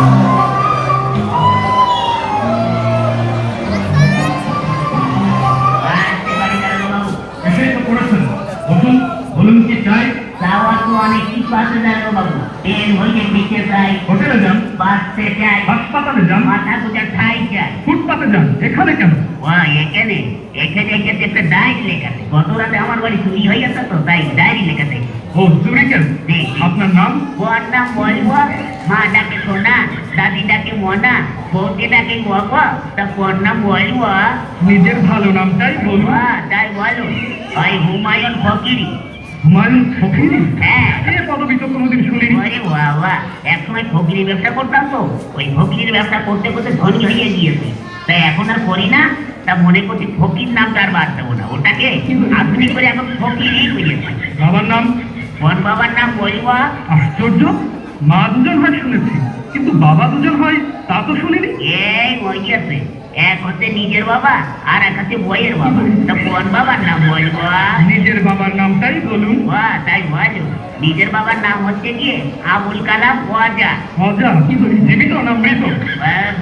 Oh! তো অনেক কিছু আছে জানো বাবু ট্রেন হইলে দিতে চাই হোটেলে যান বাসতে চাই হাসপাতালে যান মাথা গোটা ঠাই চাই ফুটপাতে যান এখানে কেন ও এখানে এখানে এখানে একটা ডায়েরি লেখা গত রাতে আমার বাড়ি চুরি হয়ে গেছে তো তাই ডায়েরি লেখা ও চুরি কেন আপনার নাম ওর নাম বলব মা ডাকে সোনা দাদি ডাকে মনা বউকে ডাকে গগ তা ওর নাম বলব নিজের ভালো নামটাই বলুন ও তাই বলো ওই হুমায়ুন ফকিরি হুমায়ুন ফকিরি হ্যাঁ এ পদবি তো কোনোদিন শুনিনি? ওরে বাবা এক ফকিরি ব্যবসা করতাম তো। ওই ফকির ব্যবসা করতে করতে ধনী হয়ে গিয়েছি। তাই এখন আর করি না তা মনে করছি ফকির নামটা আর বাদ দেবো না। ওটাকে আধুনিক করে এখন ফকিরই হয়েছে বাবার নাম? বাবার নাম বলব? আশ্চর্য মা দুজন হয় শুনেছি কিন্তু বাবা দুজন হয় তা তো শুনিনি? এই ওই আছে এক হচ্ছে নিজের বাবা আর এক হচ্ছে বইয়ের বাবা। তা কোন বাবার নাম বলব? নিজের বাবার নামটাই বলুন। তাই বলো। নিজের বাবার নাম হচ্ছে গিয়ে আবুল কালাম ওয়াজা মজা জীবিত না মৃত?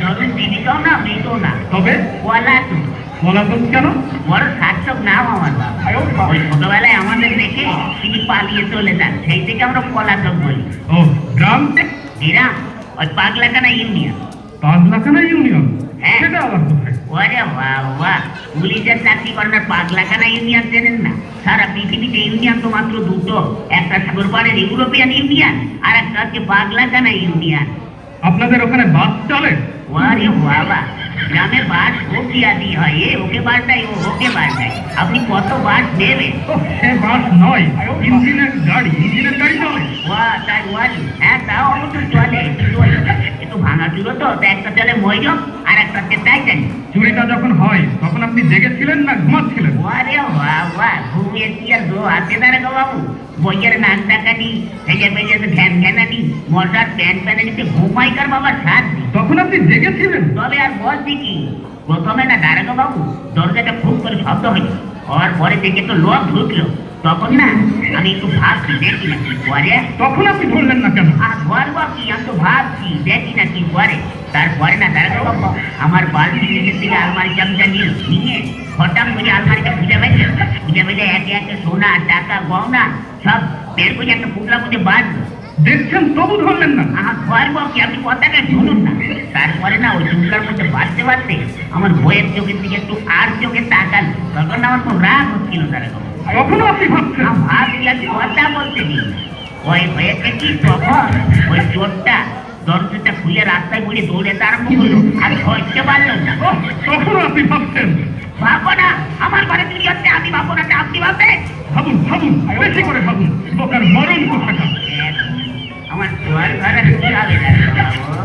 ধরুন জীবিত না মৃত না। তবে? পলাতক। পলাতক কেন? বড় সার্থক নাম আমার বাবা। ওই ছোটবেলায় আমাদের দেখে তিনি পালিয়ে চলে যান। সেই থেকে আমরা পলাতক বলি। ও গ্রাম? এরা ওই পাগলাকানা ইউনিয়ন। পাঁচলাখানা ইউনিয়ন। সেটা আবার কোথায় ওরে বাবা পুলিশের চাকরি করেন আর পাগলাকানা ইউনিয়ন চেনেন না? সারা পৃথিবীতে ইউনিয়ন তো মাত্র দুটো। একটা সাগর পাড়ের ইউরোপিয়ান ইউনিয়ন আর একটা হচ্ছে পাগলাকানা ইউনিয়ন। আপনাদের ওখানে বাস চলে? ওরে বাবা গ্রামের বাস ওকে আদি হয়। এ ওকে বাস দেয় ও ওকে বাস দেয় আপনি কত বাস নেবেন সে বাস নয় ইঞ্জিনের গাড়ি ইঞ্জিনের গাড়ি চলে। ওয়া তাই ওয়াল হ্যাঁ তাও অবশ্য চলে চলে। একটু ভাঙা ছিল তো একটা চলে ময়ূর আর একটা হচ্ছে টাইটান চুরিটা যখন হয় তখন আপনি জেগেছিলেন না ঘুমাচ্ছিলেন? ওরে বাবা ঘুমিয়েছি আর দো হাতে দাঁড়াগো বাবু। বইয়ের নাক ডাকানি ভেজে ভেজে ধ্যান ধ্যানানি মশার প্যান্ট প্যানানিতে ঘুমাইকার বাবার সাথ তখন আপনি জেগেছিলেন? তবে আর বলছি কি প্রথমে না দাঁড়াগো বাবু দরজাটা খুব করে শব্দ হইল। হওয়ার পরে থেকে তো লোক ঢুকলো। তখন না আমি একটু ভাবছি দেখি না কি করে। তখন আপনি ধরলেন না কেন? আর ধরবো কি আমি তো ভাবছি দেখি না কি করে। তারপরে না দাঁড়াগো বাবু আমার বালতি নিচের থেকে আলমারি চামচা নিয়ে নিয়ে হঠাৎ করে আলমারিটা খুঁজে পেয়েছে। খুঁজে পেয়েছে একে একে সোনা টাকা গহনা সব বের করে একটা পুতলার মধ্যে বাঁধলো। দেখছেন তবু ধরলেন না। আমার ধরবো কি আপনি কথাটা শুনুন না। তারপরে না ওই চুলকার মধ্যে বাঁধতে বাঁধতে আমার বইয়ের চোখের দিকে একটু আর চোখে তাকাল। তখন না আমার খুব রাগ হচ্ছিল তারা তখনও আপনি ভাবছেন? ভাবছি আমি কথা বলতে দিই ওই হয়েছে কি তখন? ওই চোরটা দরজাটা খুলে রাস্তায় বলে দৌড়ে আরম্ভ করল। আর ধরতে পারল না। ও, তখনও আপনি ভাবছেন? ভাবো না। আমার ঘরে চুরি হচ্ছে আমি ভাবো না আপনি ভাববেন। ভাবুন ভাবুন বেশি করে ভাবুন। বোকার মরণ কোথাকা আমার জোয়ার ঘরে।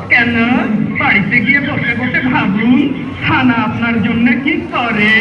কেন? বাড়িতে গিয়ে বসে বসে ভাবুন। থানা আপনার জন্য কি করে?